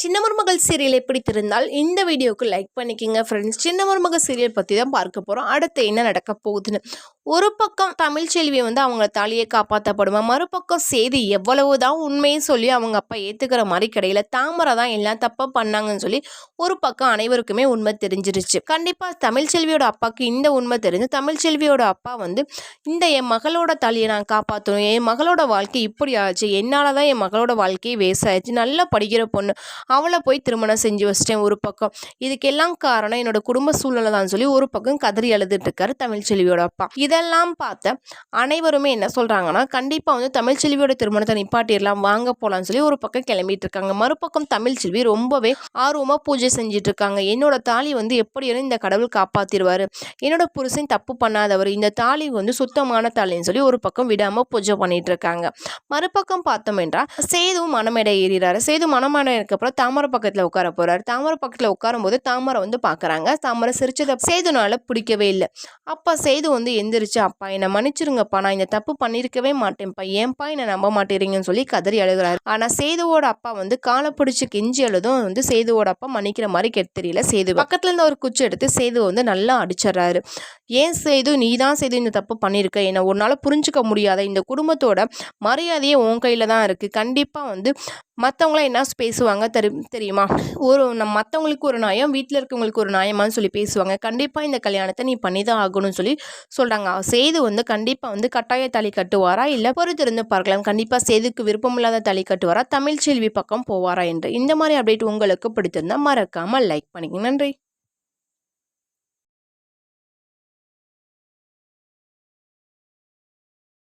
சின்ன மருமகள் சீரியலை பிடித்திருந்தால் இந்த வீடியோவுக்கு லைக் பண்ணிக்கோங்க ஃப்ரெண்ட்ஸ் சின்ன மருமகள் சீரியல் பற்றி தான் பார்க்க போகிறோம் அடுத்து என்ன நடக்க போகுதுன்னு. ஒரு பக்கம் தமிழ்ச்செல்வி வந்து அவங்க தாலியை காப்பாற்றப்படுமா மறுபக்கம் செய்தி எவ்வளவு தான் உண்மையை சொல்லி அவங்க அப்பா ஏற்றுக்கிற மாதிரி கிடையில. தாமரை தான் எல்லாம் தப்பாக பண்ணாங்கன்னு சொல்லி ஒரு பக்கம் அனைவருக்குமே உண்மை தெரிஞ்சிருச்சு. கண்டிப்பாக தமிழ்ச்செல்வியோட அப்பாவுக்கு இந்த உண்மை தெரிஞ்சு தமிழ்ச்செல்வியோட அப்பா வந்து இந்த என் மகளோட தாலியை நான் காப்பாற்றணும் என் மகளோட வாழ்க்கை இப்படி ஆச்சு என்னால் தான் என் மகளோட வாழ்க்கையை வேஸ்ட் ஆயிடுச்சு. நல்லா படிக்கிற பொண்ணு. அவளை போய் திருமணம் செஞ்சு வச்சிட்டேன் ஒரு பக்கம். இதுக்கெல்லாம் காரணம் என்னோட குடும்ப சூழ்நிலை தான் சொல்லி ஒரு பக்கம் கதறி எழுதிட்டு இருக்காரு தமிழ்ச்செல்வியோட அப்பா. இதெல்லாம் பார்த்த அனைவருமே என்ன சொல்கிறாங்கன்னா கண்டிப்பாக வந்து தமிழ்ச்செல்வியோட திருமணத்தை நிப்பாட்டிடலாம் வாங்க போகலான்னு சொல்லி ஒரு பக்கம் கிளம்பிட்டு இருக்காங்க. மறுபக்கம் தமிழ்ச்செல்வி ரொம்பவே ஆர்வமாக பூஜை செஞ்சுட்டு இருக்காங்க. என்னோட தாலி வந்து எப்படியும் இந்த கடவுள் காப்பாற்றிடுவார் என்னோட புருஷன் தப்பு பண்ணாதவர். இந்த தாலி வந்து சுத்தமான தாலின்னு சொல்லி ஒரு பக்கம் விடாமல் பூஜை பண்ணிட்டு இருக்காங்க. மறுபக்கம் பார்த்தோம் என்றால் சேது மனமேடை ஏறிறாரு சேது மனமேடைக்கு அப்புறம் தாமரை பக்கத்தில் உட்கார போகிறார் தாமரை பக்கத்தில் உட்காரும்போது தாமரை வந்து பார்க்குறாங்க தாமரை சிரிச்சதை சேதுனால பிடிக்கவே இல்லை. அப்பா சேது வந்து எந்திரிச்சு அப்பா என்னை மன்னிச்சிருங்கப்பா. நான் இந்த தப்பு பண்ணியிருக்கவே மாட்டேன்ப்பா. ஏன்ப்பா என்னை நம்ப மாட்டேறீங்கன்னு சொல்லி கதறி அழுகிறாரு. ஆனால் சேதுவோட அப்பா வந்து காலை பிடிச்சி கெஞ்சி அழுதும் வந்து சேதுவோட அப்பா மன்னிக்கிற மாதிரி கெட்டு தெரியல சேது. பக்கத்துல இருந்து ஒரு குச்சி எடுத்து சேது வந்து நல்லா அடிச்சிடுறாரு. ஏன் சேது? நீ தான் சேது இந்த தப்பு பண்ணியிருக்க. என்னை ஒரு நாள் புரிஞ்சுக்க முடியாத இந்த குடும்பத்தோட மரியாதையே உன் கையில் தான் இருக்குது கண்டிப்பாக வந்து மற்றவங்களாம் என்ன பேசுவாங்க தெரி தெரியுமா? ஒரு நம் மற்றவங்களுக்கு ஒரு நியாயம் வீட்டில் இருக்கவங்களுக்கு ஒரு நியாயமானு சொல்லி பேசுவாங்க. கண்டிப்பாக இந்த கல்யாணத்தை நீ பண்ணி தான் ஆகணும்னு சொல்லி சொல்கிறாங்க சேது வந்து கண்டிப்பாக வந்து கட்டாய தாலி கட்டுவாரா? இல்லை பொறுத்திருந்து பார்க்கலாம். கண்டிப்பாக சேதுக்கு விருப்பமில்லாத தாலி கட்டுவாரா? தமிழ் செல்வி பக்கம் போவாரா என்று. இந்த மாதிரி அப்டேட் உங்களுக்கு பிடித்திருந்தால் மறக்காமல் லைக் பண்ணிக்கங்க நன்றி.